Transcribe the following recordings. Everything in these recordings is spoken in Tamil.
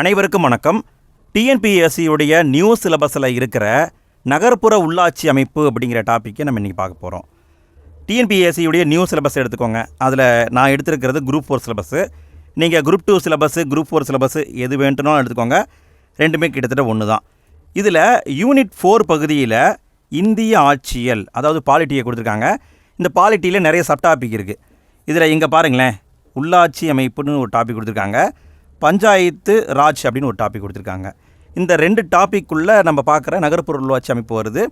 அனைவருக்கும் வணக்கம். டிஎன்பிஎஸ்சியுடைய நியூ சிலபஸில் இருக்கிற நகர்ப்புற உள்ளாட்சி அமைப்பு அப்படிங்கிற டாப்பிக்கை நம்ம இன்றைக்கி பார்க்க போகிறோம் டிஎன்பிஎஸ்சியுடைய நியூ சிலபஸ் எடுத்துக்கோங்க. அதில் நான் எடுத்திருக்கிறது குரூப் ஃபோர் சிலபஸ்ஸு நீங்கள் group two syllabus group four syllabus எது வேண்டுனாலும் எடுத்துக்கோங்க. ரெண்டுமே கிட்டத்தட்ட ஒன்று தான் இதில் யூனிட் ஃபோர் பகுதியில் இந்திய ஆட்சியல் அதாவது பாலிட்டியை கொடுத்துருக்காங்க. இந்த பாலிட்டியில் நிறைய சப் டாபிக் இருக்குது இதில் இங்கே பாருங்களேன். உள்ளாட்சி அமைப்புன்னு ஒரு டாபிக் கொடுத்துருக்காங்க. பஞ்சாயத்து ராஜ் அப்படின்னு ஒரு டாபிக் கொடுத்துருக்காங்க. இந்த ரெண்டு டாப்பிக்குள்ளே நம்ம பார்க்குற நகர்ப்புற உள்ளாட்சி அமைப்பு வருது.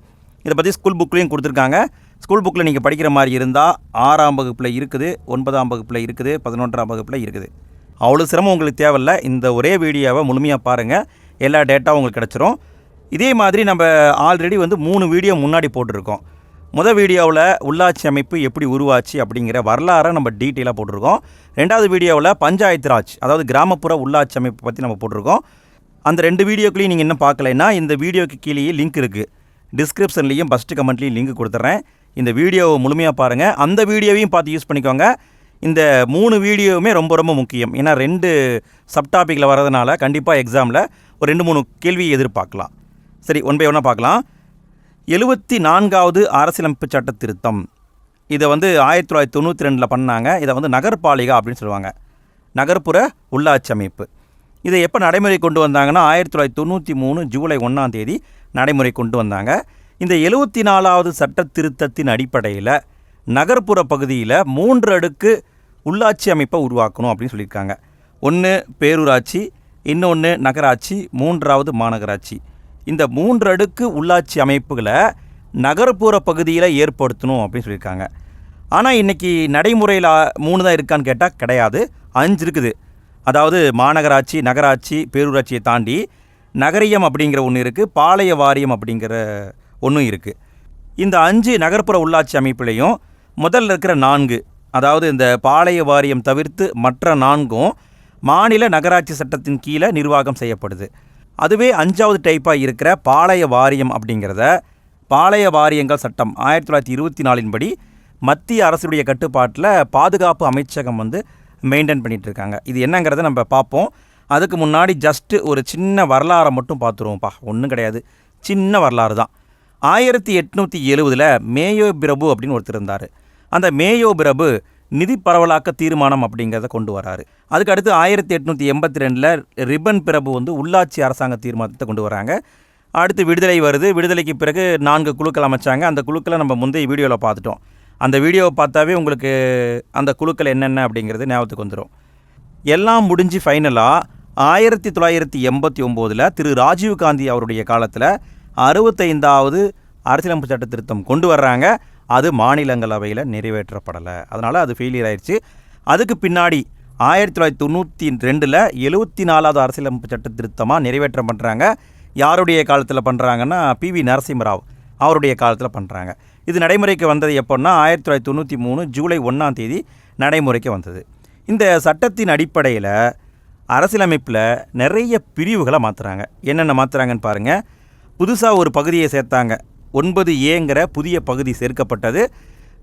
இதை பற்றி ஸ்கூல் புக்லேயும் கொடுத்துருக்காங்க. ஸ்கூல் புக்கில் நீங்கள் படிக்கிற மாதிரி இருந்தால் ஆறாம் வகுப்பில் இருக்குது ஒன்பதாம் வகுப்பில் இருக்குது பதினொன்றாம் வகுப்பில் இருக்குது. அவ்வளோ சிரமம் உங்களுக்கு தேவையில்ல. இந்த ஒரே வீடியோவை முழுமையாக பாருங்கள் எல்லா டேட்டாவும் உங்களுக்கு கிடச்சிரும். இதே மாதிரி நம்ம ஆல்ரெடி வந்து மூணு வீடியோ முன்னாடி போட்டிருக்கோம். முதல் வீடியோவில் உள்ளாட்சி அமைப்பு எப்படி உருவாச்சு அப்படிங்கிற வரலாறை நம்ம டீட்டெயிலாக போட்டிருக்கோம். ரெண்டாவது வீடியோவில் பஞ்சாயத்து ராஜ் அதாவது கிராமப்புற உள்ளாட்சி அமைப்பு பற்றி நம்ம போட்டிருக்கோம். அந்த ரெண்டு வீடியோக்களையும் நீங்கள் இன்னும் பார்க்கலைன்னா இந்த வீடியோக்கு கீழேயே லிங்க் இருக்குது டிஸ்கிரிப்ஷன்லேயும் ஃபஸ்ட்டு கமெண்ட்லேயும் லிங்க் கொடுத்துட்றேன் இந்த வீடியோவை முழுமையாக பாருங்கள் அந்த வீடியோவையும் பார்த்து யூஸ் பண்ணிக்கோங்க. இந்த மூணு வீடியோவுமே ரொம்ப ரொம்ப முக்கியம். ஏன்னா ரெண்டு சப்டாப்பிக்கில் வரதுனால கண்டிப்பாக எக்ஸாமில் ஒரு ரெண்டு மூணு கேள்வி எதிர்பார்க்கலாம். சரி ஒன் பை ஒன்னாக பார்க்கலாம். எழுபத்தி நான்காவது அரசியலமைப்பு சட்ட திருத்தம் இதை வந்து ஆயிரத்தி தொள்ளாயிரத்தி தொண்ணூற்றி ரெண்டில் பண்ணாங்க. இதை வந்து நகர்பாலிகா அப்படின்னு சொல்லுவாங்க. நகர்ப்புற உள்ளாட்சி அமைப்பு. இதை எப்போ நடைமுறை கொண்டு வந்தாங்கன்னா ஆயிரத்தி தொள்ளாயிரத்தி தொண்ணூற்றி மூணு ஜூலை ஒன்றாம் தேதி நடைமுறை கொண்டு வந்தாங்க. இந்த எழுபத்தி நாலாவது சட்ட திருத்தத்தின் அடிப்படையில் நகர்ப்புற பகுதியில் மூன்று அடுக்கு உள்ளாட்சி அமைப்பை உருவாக்கணும் அப்படின்னு சொல்லியிருக்காங்க. ஒன்று பேரூராட்சி இன்னொன்று நகராட்சி மூன்றாவது மாநகராட்சி. இந்த மூன்று அடுக்கு உள்ளாட்சி அமைப்புகளை நகர்ப்புற பகுதியில் ஏற்படுத்தணும் அப்படின்னு சொல்லியிருக்காங்க. ஆனால் இன்றைக்கி நடைமுறையில் மூணு தான் இருக்கான்னு கேட்டால் கிடையாது. அஞ்சு இருக்குது. அதாவது மாநகராட்சி நகராட்சி பேரூராட்சியை தாண்டி நகரியம் அப்படிங்கிற ஒன்று இருக்குது பாளைய வாரியம் அப்படிங்கிற ஒன்றும் இருக்குது இந்த அஞ்சு நகர்ப்புற உள்ளாட்சி அமைப்புலையும் முதல்ல இருக்கிற நான்கு அதாவது இந்த பாளைய வாரியம் தவிர்த்து மற்ற நான்கும் மாநில நகராட்சி சட்டத்தின் கீழே நிர்வாகம் செய்யப்படுது. அதுவே அஞ்சாவது டைப்பாக இருக்கிற பாளைய வாரியம் அப்படிங்கிறத பாளைய வாரியங்கள் சட்டம் ஆயிரத்தி தொள்ளாயிரத்தி இருபத்தி நாலின்படி மத்திய அரசுடைய கட்டுப்பாட்டில் பாதுகாப்பு அமைச்சகம் வந்து மெயின்டைன் பண்ணிகிட்டு இருக்காங்க. இது என்னங்கிறத நம்ம பார்ப்போம். அதுக்கு முன்னாடி ஜஸ்ட்டு ஒரு சின்ன வரலாறை மட்டும் பார்த்துருவோம்ப்பா. ஒன்றும் கிடையாது. சின்ன வரலாறு தான். ஆயிரத்தி எட்நூற்றி எழுவதில் மேயோ பிரபு அப்படின்னு ஒருத்தர் இருந்தார். அந்த மேயோ பிரபு நிதி பரவலாக்க தீர்மானம் அப்படிங்கிறத கொண்டு வராரு. அதுக்கு அடுத்து ஆயிரத்தி எட்நூற்றி எண்பத்தி ரெண்டில் ரிப்பன் பிரபு வந்து உள்ளாட்சி அரசாங்க தீர்மானத்தை கொண்டு வராங்க. அடுத்து விடுதலை வருது. விடுதலைக்கு பிறகு நான்கு குழுக்கள் அமைச்சாங்க. அந்த குழுக்களை நம்ம முந்தைய வீடியோவில் பார்த்துட்டோம். அந்த வீடியோவை பார்த்தாவே உங்களுக்கு அந்த குழுக்கள் என்னென்ன அப்படிங்கிறது ஞாபகத்துக்கு வந்துடும் எல்லாம் முடிஞ்சு ஃபைனலாக ஆயிரத்தி தொள்ளாயிரத்தி எண்பத்தி ஒம்போதில் திரு ராஜீவ் காந்தி அவருடைய காலத்தில் அறுபத்தைந்தாவது அரசியலமைப்பு சட்ட திருத்தம் கொண்டு வர்றாங்க. அது மாநிலங்களவையில் நிறைவேற்றப்படலை. அதனால் அது ஃபெயிலியர் ஆயிடுச்சு அதுக்கு பின்னாடி ஆயிரத்தி தொள்ளாயிரத்தி தொண்ணூற்றி ரெண்டில் எழுபத்தி நாலாவது அரசியலமைப்பு சட்ட திருத்தமாக நிறைவேற்றம் பண்ணுறாங்க யாருடைய காலத்தில் பண்ணுறாங்கன்னா பி வி நரசிம்மராவ் அவருடைய காலத்தில் பண்ணுறாங்க இது நடைமுறைக்கு வந்தது எப்போன்னா ஆயிரத்தி தொள்ளாயிரத்தி தொண்ணூற்றி மூணு ஜூலை ஒன்றாம் தேதி நடைமுறைக்கு வந்தது. இந்த சட்டத்தின் அடிப்படையில் அரசியலமைப்பில் நிறைய பிரிவுகளை மாற்றுறாங்க என்னென்ன மாற்றுறாங்கன்னு பாருங்கள் புதுசாக ஒரு பகுதியை சேர்த்தாங்க. ஒன்பது ஏங்கிற புதிய பகுதி சேர்க்கப்பட்டது.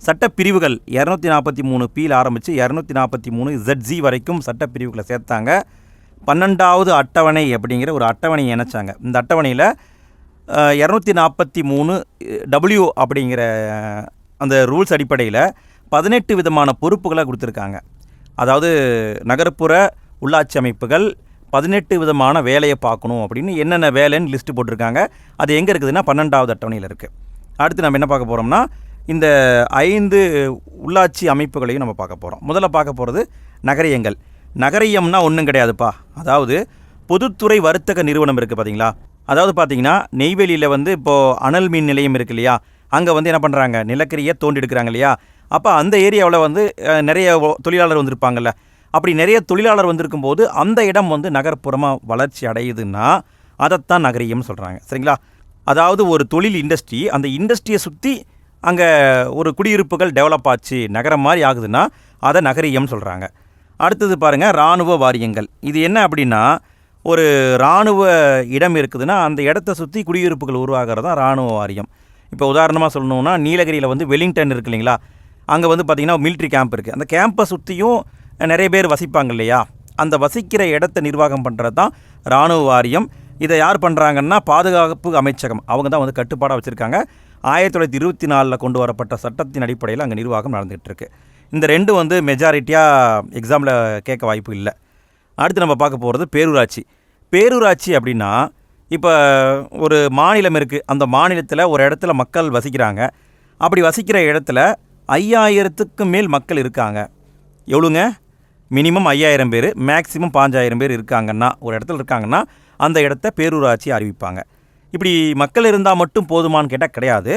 சட்டப்பிரிவுகள் இரநூத்தி நாற்பத்தி மூணு பியில் ஆரம்பித்து இரநூத்தி நாற்பத்தி மூணு ஜட்ஜி வரைக்கும் சட்டப்பிரிவுகளை சேர்த்தாங்க. பன்னெண்டாவது அட்டவணை அப்படிங்கிற ஒரு அட்டவணையை இணைச்சாங்க. இந்த அட்டவணையில் இரநூத்தி நாற்பத்தி மூணு டபிள்யூ அப்படிங்கிற அந்த ரூல்ஸ் அடிப்படையில் பதினெட்டு விதமான பொறுப்புகளை கொடுத்துருக்காங்க. அதாவது நகர்ப்புற உள்ளாட்சி அமைப்புகள் பதினெட்டு விதமான வேலையை பார்க்கணும் அப்படின்னு என்னென்ன வேலைன்னு லிஸ்ட்டு போட்டிருக்காங்க. அது எங்கே இருக்குதுன்னா பன்னெண்டாவது அட்டவணையில் இருக்குது அடுத்து நம்ம என்ன பார்க்க போகிறோம்னா இந்த ஐந்து உள்ளாட்சி அமைப்புகளையும் நம்ம பார்க்க போகிறோம் முதல்ல பார்க்க போகிறது நகரியங்கள். நகரியம்னா ஒன்றும் கிடையாதுப்பா. அதாவது பொதுத்துறை வர்த்தக நிறுவனம் இருக்குது பார்த்தீங்களா அதாவது பார்த்தீங்கன்னா நெய்வேலியில் வந்து இப்போது அனல் மின் நிலையம் இருக்கு இல்லையா? அங்கே வந்து என்ன பண்ணுறாங்க நிலக்கரியை தோண்டி எடுக்கிறாங்க இல்லையா? அப்போ அந்த ஏரியாவில் வந்து நிறைய தொழிலாளர் வந்திருப்பாங்கல்ல. அப்படி நிறைய தொழிலாளர் வந்திருக்கும் போது அந்த இடம் வந்து நகர்ப்புறமாக வளர்ச்சி அடையுதுன்னா அதைத்தான் நகரியம்னு சொல்கிறாங்க சரிங்களா? அதாவது ஒரு தொழில் இண்டஸ்ட்ரி அந்த இண்டஸ்ட்ரியை சுற்றி அங்கே ஒரு குடியிருப்புகள் டெவலப் ஆச்சு நகரம் மாதிரி ஆகுதுன்னா அதை நகரியம்னு சொல்கிறாங்க அடுத்தது பாருங்கள் இராணுவ வாரியங்கள். இது என்ன அப்படின்னா ஒரு இராணுவ இடம் இருக்குதுன்னா அந்த இடத்த சுற்றி குடியிருப்புகள் உருவாகிறது தான் இராணுவ வாரியம். இப்போ உதாரணமாக சொல்லணுன்னா நீலகிரியில் வந்து வெலிங்டன் இருக்கு இல்லைங்களா? அங்கே வந்து பார்த்திங்கன்னா மிலிட்ரி கேம்ப் இருக்குது அந்த கேம்பை சுற்றியும் நிறைய பேர் வசிப்பாங்க இல்லையா? அந்த வசிக்கிற இடத்த நிர்வாகம் பண்ணுறது தான் இராணுவ வாரியம். இதை யார் பண்ணுறாங்கன்னா பாதுகாப்பு அமைச்சகம். அவங்க தான் வந்து கட்டுப்பாடாக வச்சுருக்காங்க. ஆயிரத்தி தொள்ளாயிரத்தி இருபத்தி நாலில் கொண்டு வரப்பட்ட சட்டத்தின் அடிப்படையில் அங்கே நிர்வாகம் நடந்துகிட்ருக்கு இந்த ரெண்டு வந்து மெஜாரிட்டியாக எக்ஸாமில் கேட்க வாய்ப்பு இல்லை. அடுத்து நம்ம பார்க்க போகிறது பேரூராட்சி. பேரூராட்சி அப்படின்னா இப்போ ஒரு மாநிலம் இருக்குது அந்த மாநிலத்தில் ஒரு இடத்துல மக்கள் வசிக்கிறாங்க. அப்படி வசிக்கிற இடத்துல ஐயாயிரத்துக்கும் மேல் மக்கள் இருக்காங்க. எவ்வளோங்க மினிமம் ஐயாயிரம் பேர் மேக்ஸிமம் பாஞ்சாயிரம் பேர் இருக்காங்கன்னா ஒரு இடத்துல இருக்காங்கன்னா அந்த இடத்த பேரூராட்சி அறிவிப்பாங்க. இப்படி மக்கள் இருந்தால் மட்டும் போதுமான்னு கேட்டால் கிடையாது.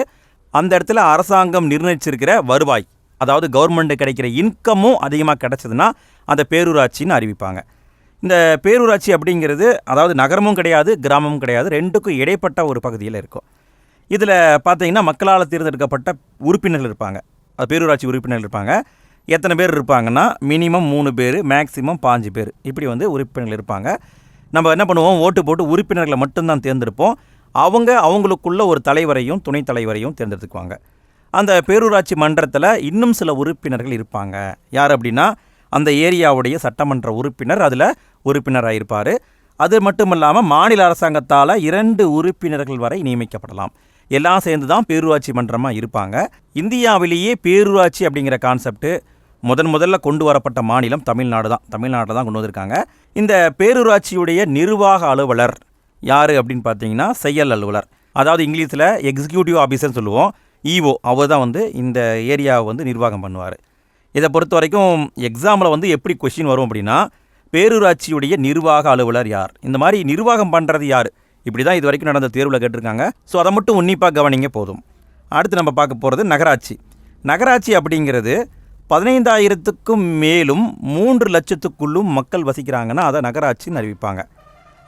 அந்த இடத்துல அரசாங்கம் நிர்ணயிச்சிருக்கிற வருவாய் அதாவது கவர்மெண்ட்டு கிடைக்கிற இன்கமும் அதிகமாக கிடச்சதுன்னா அந்த பேரூராட்சின்னு அறிவிப்பாங்க. இந்த பேரூராட்சி அப்படிங்கிறது அதாவது நகரமும் கிடையாது கிராமமும் கிடையாது ரெண்டுக்கும் இடைப்பட்ட ஒரு பகுதியில் இருக்கும். இதில் பார்த்தீங்கன்னா மக்களால் தேர்ந்தெடுக்கப்பட்ட உறுப்பினர்கள் இருப்பாங்க. அது பேரூராட்சி உறுப்பினர்கள் இருப்பாங்க. எத்தனை பேர் இருப்பாங்கன்னா? மினிமம் மூணு பேர் மேக்ஸிமம் பாஞ்சு பேர். இப்படி வந்து உறுப்பினர்கள் இருப்பாங்க. நம்ம என்ன பண்ணுவோம்? ஓட்டு போட்டு உறுப்பினர்களை மட்டும்தான் தேர்ந்தெடுப்போம். அவங்க அவங்களுக்குள்ள ஒரு தலைவரையும் துணைத் தலைவரையும் தேர்ந்தெடுத்துக்குவாங்க. அந்த பேரூராட்சி மன்றத்தில் இன்னும் சில உறுப்பினர்கள் இருப்பாங்க. யார் அப்படின்னா அந்த ஏரியாவுடைய சட்டமன்ற உறுப்பினர் அதில் உறுப்பினராக இருப்பார் அது மட்டும் இல்லாமல் மாநில அரசாங்கத்தால் இரண்டு உறுப்பினர்கள் வரை நியமிக்கப்படலாம். எல்லாம் சேர்ந்து தான் பேரூராட்சி மன்றமாக இருப்பாங்க. இந்தியாவிலேயே பேரூராட்சி அப்படிங்கிற கான்செப்ட்டு முதன் முதல்ல கொண்டு வரப்பட்ட மாநிலம் தமிழ்நாடு தான். தமிழ்நாட்டில் தான் கொண்டு வந்திருக்காங்க. இந்த பேரூராட்சியுடைய நிர்வாக அலுவலர் யார் அப்படின்னு பார்த்தீங்கன்னா செயல் அலுவலர். அதாவது இங்கிலீஷில் எக்ஸிக்யூட்டிவ் ஆஃபீஸர்னு சொல்லுவோம். இஓ அவர் தான் வந்து இந்த ஏரியாவை வந்து நிர்வாகம் பண்ணுவார். இதை பொறுத்த வரைக்கும் எக்ஸாமில் வந்து எப்படி கொஷின் வரும் அப்படின்னா பேரூராட்சியுடைய நிர்வாக அலுவலர் யார்? இந்த மாதிரி நிர்வாகம் பண்ணுறது யார்? இப்படி தான் இது வரைக்கும் நடந்த தேர்வில் கேட்டிருக்காங்க. ஸோ அதை மட்டும் உன்னிப்பாக கவனிங்க போதும். அடுத்து நம்ம பார்க்க போகிறது நகராட்சி. நகராட்சி அப்படிங்கிறது பதினைந்தாயிரத்துக்கும் மேலும் மூன்று லட்சத்துக்குள்ளும் மக்கள் வசிக்கிறாங்கன்னா அதை நகராட்சின்னு அறிவிப்பாங்க.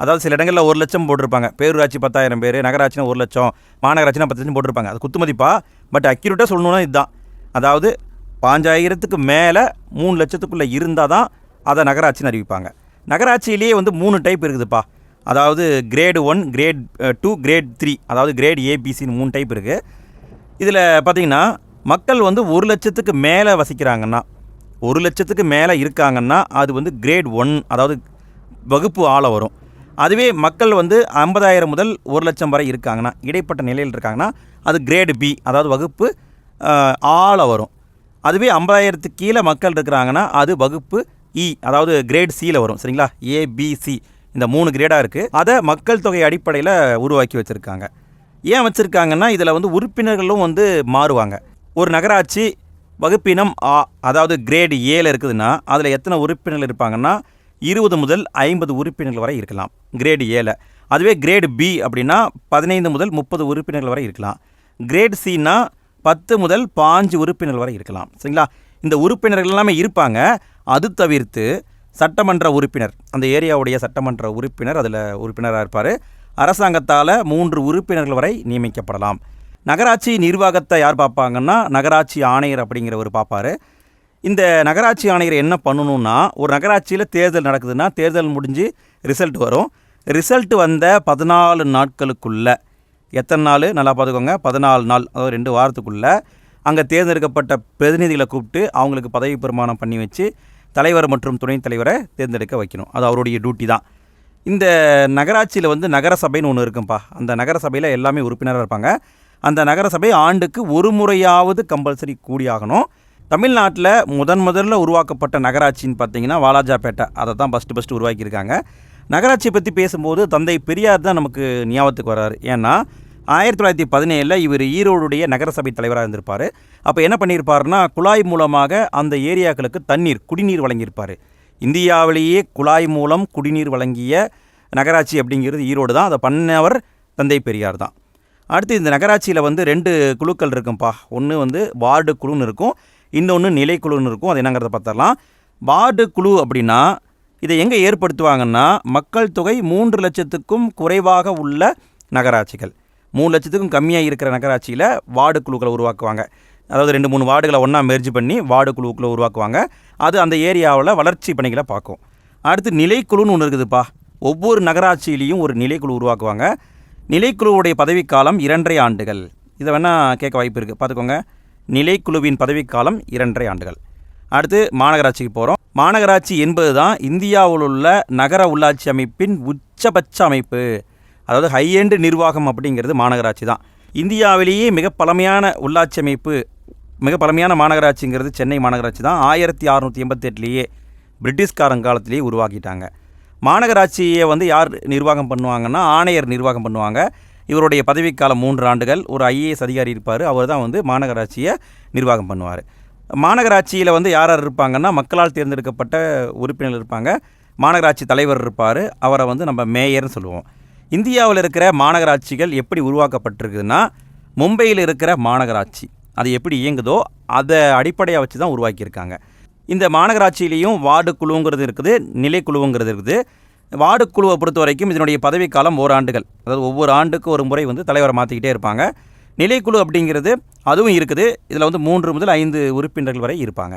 அதாவது சில இடங்களில் ஒரு லட்சம் போட்டிருப்பாங்க. பேரூராட்சி பத்தாயிரம் பேர் நகராட்சினா ஒரு லட்சம் மாநகராட்சினா பத்து லட்சம் போட்டிருப்பாங்க. அது குத்துமதிப்பா பட் அக்யூரேட்டாக சொல்லணும்னா இதுதான். அதாவது பாஞ்சாயிரத்துக்கு மேலே மூணு லட்சத்துக்குள்ளே இருந்தால் தான் அதை நகராட்சின்னு அறிவிப்பாங்க. நகராட்சியிலேயே வந்து மூணு டைப் இருக்குதுப்பா. அதாவது grade one grade two grade three அதாவது கிரேட் ஏபிசின்னு மூணு டைப் இருக்குது இதில் பார்த்தீங்கன்னா மக்கள் வந்து ஒரு லட்சத்துக்கு மேலே வசிக்கிறாங்கன்னா ஒரு லட்சத்துக்கு மேலே இருக்காங்கன்னா அது வந்து கிரேட் ஒன் அதாவது வகுப்பு ஆள வரும். அதுவே மக்கள் வந்து ஐம்பதாயிரம் முதல் ஒரு லட்சம் வரை இருக்காங்கன்னா இடைப்பட்ட நிலையில் இருக்காங்கன்னா அது கிரேடு பி அதாவது வகுப்பு ஆள வரும். அதுவே ஐம்பதாயிரத்துக்கு கீழே மக்கள் இருக்கிறாங்கன்னா அது வகுப்பு இ அதாவது கிரேட் சியில் வரும். சரிங்களா? ஏபிசி இந்த மூணு கிரேடாக இருக்குது அதை மக்கள் தொகை அடிப்படையில் உருவாக்கி வச்சுருக்காங்க. ஏன் வச்சுருக்காங்கன்னா இதில் வந்து உறுப்பினர்களும் வந்து மாறுவாங்க. ஒரு நகராட்சி வகுப்பினம் ஆ அதாவது கிரேடு ஏல இருக்குதுன்னா அதில் எத்தனை உறுப்பினர்கள் இருப்பாங்கன்னா இருபது முதல் ஐம்பது உறுப்பினர்கள் வரை இருக்கலாம் கிரேடு ஏல. அதுவே கிரேடு பி அப்படின்னா பதினைந்து முதல் முப்பது உறுப்பினர்கள் வரை இருக்கலாம். கிரேட் சின்னா பத்து முதல் பாஞ்சு உறுப்பினர்கள் வரை இருக்கலாம் சரிங்களா? இந்த உறுப்பினர்கள் எல்லாமே இருப்பாங்க. அது தவிர்த்து சட்டமன்ற உறுப்பினர் அந்த ஏரியாவுடைய சட்டமன்ற உறுப்பினர் அதில் உறுப்பினராக இருப்பார். அரசாங்கத்தால் மூன்று உறுப்பினர்கள் வரை நியமிக்கப்படலாம். நகராட்சி நிர்வாகத்தை யார் பார்ப்பாங்கன்னா நகராட்சி ஆணையர் அப்படிங்கிறவர் பார்ப்பார். இந்த நகராட்சி ஆணையர் என்ன பண்ணணும்னா ஒரு நகராட்சியில் தேர்தல் நடக்குதுன்னா தேர்தல் முடிஞ்சு ரிசல்ட் வரும். ரிசல்ட் வந்த பதினாலு நாட்களுக்குள்ள எத்தனை நாள்? நல்லா பார்த்துக்கோங்க. பதினாலு நாள் அதாவது ரெண்டு வாரத்துக்குள்ளே அங்கே தேர்ந்தெடுக்கப்பட்ட பிரதிநிதிகளை கூப்பிட்டு அவங்களுக்கு பதவி பிரமாணம் பண்ணி வச்சு தலைவர் மற்றும் துணைத் தலைவரை தேர்ந்தெடுக்க வைக்கணும். அது அவருடைய டியூட்டி தான். இந்த நகராட்சியில் வந்து நகரசபைன்னு ஒன்று இருக்கும்ப்பா அந்த நகரசபையில் எல்லாமே உறுப்பினராக இருப்பாங்க. அந்த நகரசபை ஆண்டுக்கு ஒரு முறையாவது கம்பல்சரி கூடியாகணும். தமிழ்நாட்டில் முதன் முதல்ல உருவாக்கப்பட்ட நகராட்சின்னு பார்த்தீங்கன்னா வாலாஜாபேட்டை அதை தான் ஃபஸ்ட்டு ஃபஸ்ட்டு உருவாக்கியிருக்காங்க. நகராட்சியை பற்றி பேசும்போது தந்தை பெரியார் தான் நமக்கு ஞாபகத்துக்கு வர்றாரு. ஏன்னா ஆயிரத்தி தொள்ளாயிரத்தி பதினேழில் இவர் ஈரோடுடைய நகரசபை தலைவராக இருந்திருப்பார். அப்போ என்ன பண்ணியிருப்பாருன்னா குழாய் மூலமாக அந்த ஏரியாக்களுக்கு தண்ணீர் குடிநீர் வழங்கியிருப்பார். இந்தியாவிலேயே குழாய் மூலம் குடிநீர் வழங்கிய நகராட்சி அப்படிங்கிறது ஈரோடு தான். அதை பண்ணவர் தந்தை பெரியார் தான். அடுத்து இந்த நகராட்சியில் வந்து ரெண்டு குழுக்கள் இருக்கும்ப்பா ஒன்று வந்து வார்டு குழுன்னு இருக்கும். இன்னொன்று நிலைக்குழுன்னு இருக்கும். அது என்னங்கிறத பார்த்துடலாம் வார்டு குழு அப்படின்னா இதை எங்கே ஏற்படுத்துவாங்கன்னா மக்கள் தொகை மூன்று லட்சத்துக்கும் குறைவாக உள்ள நகராட்சிகள். மூணு லட்சத்துக்கும் கம்மியாக இருக்கிற நகராட்சியில் வார்டு குழுக்களை உருவாக்குவாங்க. அதாவது ரெண்டு மூணு வார்டுகளை ஒன்றா மெர்ஜ் பண்ணி வார்டு குழுக்களை உருவாக்குவாங்க. அது அந்த ஏரியாவில் வளர்ச்சி பணிகளை பார்க்கும். அடுத்து நிலைக்குழுன்னு ஒன்று இருக்குதுப்பா. ஒவ்வொரு நகராட்சியிலையும் ஒரு நிலைக்குழு உருவாக்குவாங்க. நிலைக்குழுவுடைய பதவிக்காலம் இரண்டரை ஆண்டுகள். இதை வேணால் கேட்க வாய்ப்பு இருக்குது பார்த்துக்கோங்க. நிலைக்குழுவின் பதவிக்காலம் இரண்டரை ஆண்டுகள். அடுத்து மாநகராட்சிக்கு போகிறோம் மாநகராட்சி என்பது தான் இந்தியாவில் உள்ள நகர உள்ளாட்சி அமைப்பின் உச்சபட்ச அமைப்பு. அதாவது ஹை நிர்வாகம் அப்படிங்கிறது மாநகராட்சி தான். இந்தியாவிலேயே மிக பழமையான உள்ளாட்சி அமைப்பு மிக பழமையான மாநகராட்சிங்கிறது சென்னை மாநகராட்சி தான். ஆயிரத்தி அறநூற்றி எண்பத்தெட்டுலேயே பிரிட்டிஷ்காரங்காலத்திலேயே உருவாக்கிட்டாங்க. மாநகராட்சியை வந்து யார் நிர்வாகம் பண்ணுவாங்கன்னா ஆணையர் நிர்வாகம் பண்ணுவாங்க. இவருடைய பதவிக்காலம் மூன்று ஆண்டுகள். ஒரு ஐஏஎஸ் அதிகாரி இருப்பார். அவர் தான் வந்து மாநகராட்சியை நிர்வாகம் பண்ணுவார். மாநகராட்சியில் வந்து யார் யார் இருப்பாங்கன்னா மக்களால் தேர்ந்தெடுக்கப்பட்ட உறுப்பினர் இருப்பாங்க. மாநகராட்சி தலைவர் இருப்பார். அவரை வந்து நம்ம மேயர்னு சொல்லுவோம். இந்தியாவில் இருக்கிற மாநகராட்சிகள் எப்படி உருவாக்கப்பட்டிருக்குதுன்னா மும்பையில் இருக்கிற மாநகராட்சி. அது எப்படி இயங்குதோ அதை அடிப்படையாக வச்சு தான் உருவாக்கியிருக்காங்க. இந்த மாநகராட்சியிலையும் வார்டு குழுங்கிறது இருக்குது நிலைக்குழுவுங்கிறது இருக்குது. வார்டு குழுவை பொறுத்த வரைக்கும் இதனுடைய பதவிக்காலம் ஓராண்டுகள். அதாவது ஒவ்வொரு ஆண்டுக்கு ஒரு முறை வந்து தலைவரை மாற்றிக்கிட்டே இருப்பாங்க. நிலைக்குழு அப்படிங்கிறது அதுவும் இருக்குது. இதில் வந்து மூன்று முதல் ஐந்து உறுப்பினர்கள் வரை இருப்பாங்க.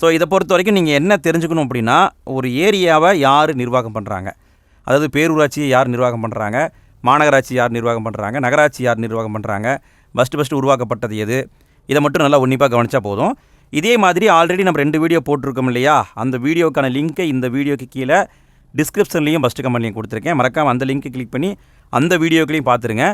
ஸோ இதை பொறுத்த வரைக்கும் நீங்கள் என்ன தெரிஞ்சுக்கணும் அப்படின்னா ஒரு ஏரியாவை யார் நிர்வாகம் பண்ணுறாங்க அதாவது பேரூராட்சியை யார் நிர்வாகம் பண்ணுறாங்க மாநகராட்சி யார் நிர்வாகம் பண்ணுறாங்க நகராட்சி யார் நிர்வாகம் பண்ணுறாங்க ஃபஸ்ட்டு ஃபஸ்ட்டு உருவாக்கப்பட்டது எது? இதை மட்டும் நல்லா உன்னிப்பாக கவனித்தா போதும். இதே மாதிரி ஆல்ரெடி நம்ம ரெண்டு வீடியோ போட்டிருக்கோம் இல்லையா? அந்த வீடியோக்கான லிங்க்கை இந்த வீடியோக்கு கீழே டிஸ்கிரிப்ஷன்லேயும் ஃபஸ்ட்டு கமெண்ட்லையும் கொடுத்துருக்கேன். மறக்காமல் அந்த லிங்க்கை கிளிக் பண்ணி அந்த வீடியோக்களையும் பார்த்துருங்க.